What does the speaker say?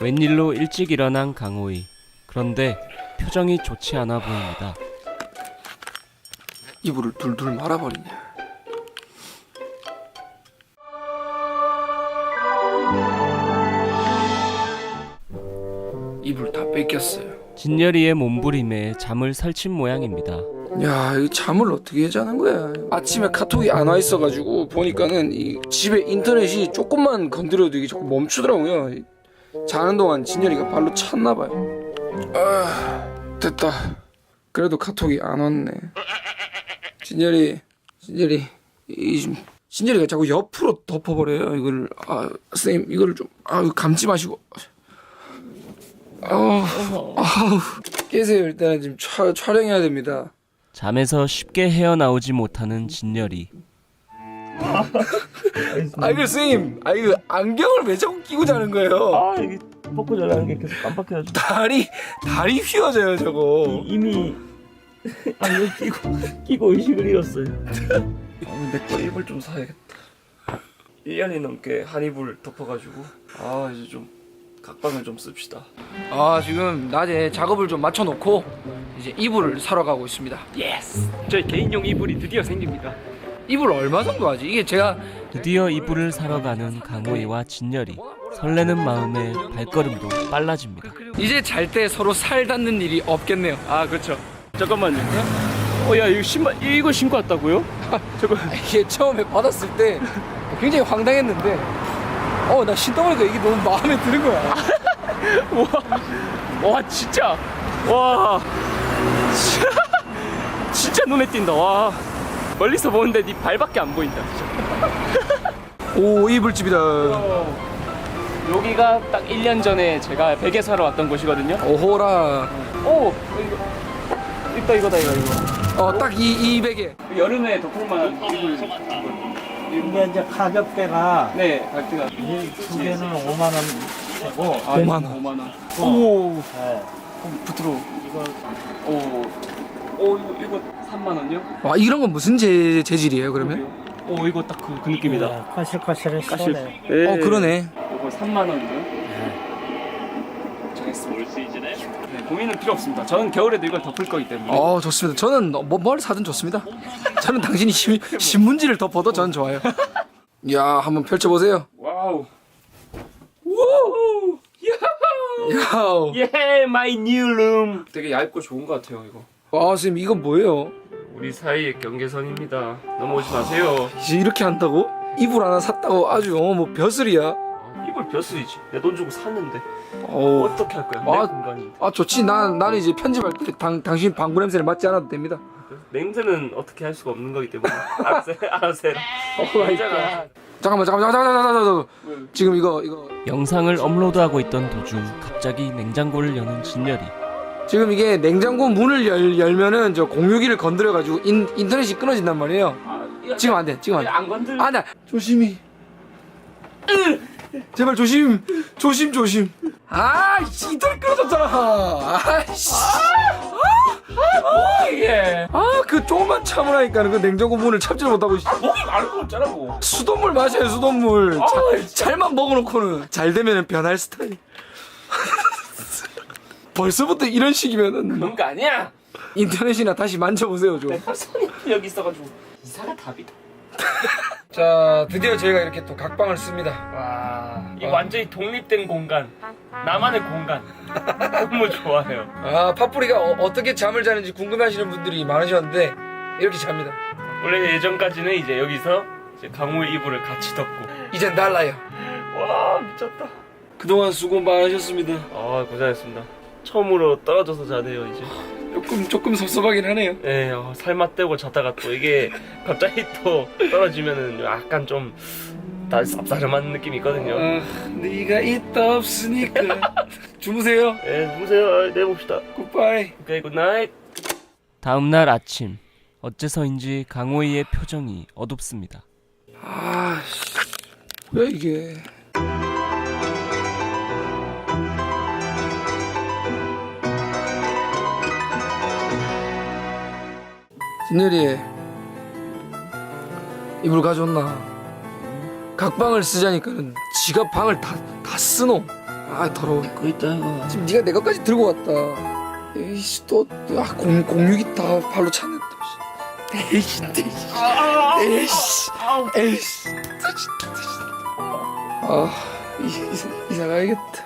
웬일로 일찍 일어난 강호이. 그런데 표정이 좋지 않아 보입니다. 이불을 둘둘 말아버리냐. 이불 다 뺏겼어요. 진열이의 몸부림에 잠을 설친 모양입니다. 야, 이 잠을 어떻게 자는 거야? 아침에 카톡이 안 와 있어가지고 보니까는 이 집에 인터넷이 조금만 건드려도 이게 자꾸 멈추더라고요. 이 자는 동안 진열이가 발로 찼나 봐요. 아, 됐다. 그래도 카톡이 안 왔네. 진열이, 진열이, 이 좀- 진열이가 자꾸 옆으로 덮어버려요. 이걸 아, 선생님 이걸 좀 아, 감지 마시고. 아우, 아우, 깨세요. 일단은 지금 촬, 촬영해야 됩니다. 잠에서 쉽게 헤어나오지 못하는 진열이. 아 이거 선생님 아 이거 안경을 왜 자꾸 끼고 자는 거예요 아 이게 벗고 자라는 게 계속 깜빡해가지고 다리 다리 휘어져요 저거 이미 아 이거 끼고 끼고 의식을 잃었어요. 아, 내거 이불 좀 사야겠다. 1년이 넘게 한 이불 덮어가지고 아 이제 좀 각방을 좀 씁시다. 아 지금 낮에 작업을 좀 맞춰놓고 이제 이불을 사러 가고 있습니다 예스. 저희 개인용 이불이 드디어 생깁니다. 이불 얼마 정도 하지 이게 제가 드디어 이불을 사러 가는 강호이와 진열이. 설레는 마음에 발걸음도 빨라집니다. 이제 잘 때 서로 살 닿는 일이 없겠네요 아 그렇죠. 잠깐만요. 어 야 이거 신발 이거 신고 왔다고요? 저거 이게 처음에 받았을 때 굉장히 황당했는데 어 나 신다 보니까 이게 너무 마음에 드는 거야 와 진짜 와 진짜 눈에 띈다 와 멀리서 보는데 네 발밖에 안 보인다. 오 이불집이다. 여기가 딱 1년 전에 제가 베개 사러 왔던 곳이거든요. 오호라. 오 이거. 있다 이거다 이거 이거. 어딱 이이 베개. 여름에 덮을 만한 이불 근데 이제 가격대가 네 갈대가. 이두 개는 5만 원 되고. 아, 5만 원. 5만 원. 오, 네. 부드러워. 이거 오, 오 이거 이거 3만 원요? 와 이런 건 무슨 재, 재질이에요 그러면? 오 이거 딱 그 그 느낌이다 네, 커실커실해 까실 시원해 네. 어 그러네 이거 3만 원이요? 정했습니다 네, 고민은 필요 없습니다 저는 겨울에도 이걸 덮을 거기 때문에 어 좋습니다. 저는 뭐, 뭘 사든 좋습니다. 저는 당신이 신, 신문지를 덮어도 저는 좋아요. 야 한번 펼쳐보세요. 와우 우 야우. 예 마이 뉴 룸. 되게 얇고 좋은 것 같아요 이거 와 선생님 이건 뭐예요? 우리 사이의 경계선입니다 넘어오지 마세요 이제 이렇게 한다고? 이불 하나 샀다고 아주 어, 뭐 벼슬이야. 아, 이걸 벼슬이지 내 돈 주고 샀는데 어. 어떻게 할 거야 아. 내 공간인데 아 좋지. 난 나는 이제 편집할 때 당, 당신 방구 냄새를 맡지 않아도 됩니다. 냄새는 어떻게 할 수가 없는 거기 때문에 알았어 알았어 해라 괜찮아 잠깐만 잠깐만 잠깐만 잠깐만 잠깐만. 지금 이거 이거 영상을 업로드하고 있던 도중 갑자기 냉장고를 여는 진열이. 지금 이게 냉장고 문을 열, 열면은 저 공유기를 건드려 가지고 인 인터넷이 끊어진단 말이에요. 지금 안 돼. 지금 안 돼. 안 건들 아나 조심히. 제발 조심 조심 조심. 아 이들 끊어졌잖아. 아이씨. 예 아그 조금만 참으라니까 그 냉장고 문을 참지를 못하고 씨. 목이 마를 거 없잖아 뭐. 수돗물 마셔요 수돗물. 자, 아, 진짜. 잘만 먹어놓고는. 잘 되면은 변할 스타일 벌써부터 이런 식이면은 그런 거 아니야. 인터넷이나 다시 만져보세요 좀. 내가 손이 여기 있어가지고. 이사가 답이다. 자 드디어 저희가 이렇게 또 각방을 씁니다. 와. 이거 완전히 독립된 공간. 나만의 공간. 너무 좋아요. 아 파뿌리가 어, 떻게 잠을 자는지 궁금해하시는 분들이 많으셨는데 이렇게 잡니다. 원래 예전까지는 이제 여기서 이제 강물 이불을 같이 덮고. 이젠 달라요. 와 미쳤다. 그동안 수고 많으셨습니다. 아 고생했습니다 처음으로 떨어져서 자네요 이제. 조금 조금 섭섭하긴 하네요. 예, 어, 살맛 떼고 자다가 또 이게 갑자기 또 떨어지면은 약간 좀 나- 쌉싸름한 느낌이 있거든요. 아, 네가 있다 없으니까. 주무세요. 예, 주무세요. 내봅시다. 굿바이 오케이 굿나잇 다음 날 아침. 어째서인지 강호이의 표정이 어둡습니다. 왜 이게 진열이 이불 가져왔나? 각방을 쓰자니까는 지가 방을 다, 다 쓰노. 아 더러워. 그 있다 이거. 지금 네가 내 것까지 들고 왔다. 에이씨 또아 공육이 다 발로 차네 또 에이씨 에이씨 에이씨 에이씨. 아 이- 이사, 이사 가야겠다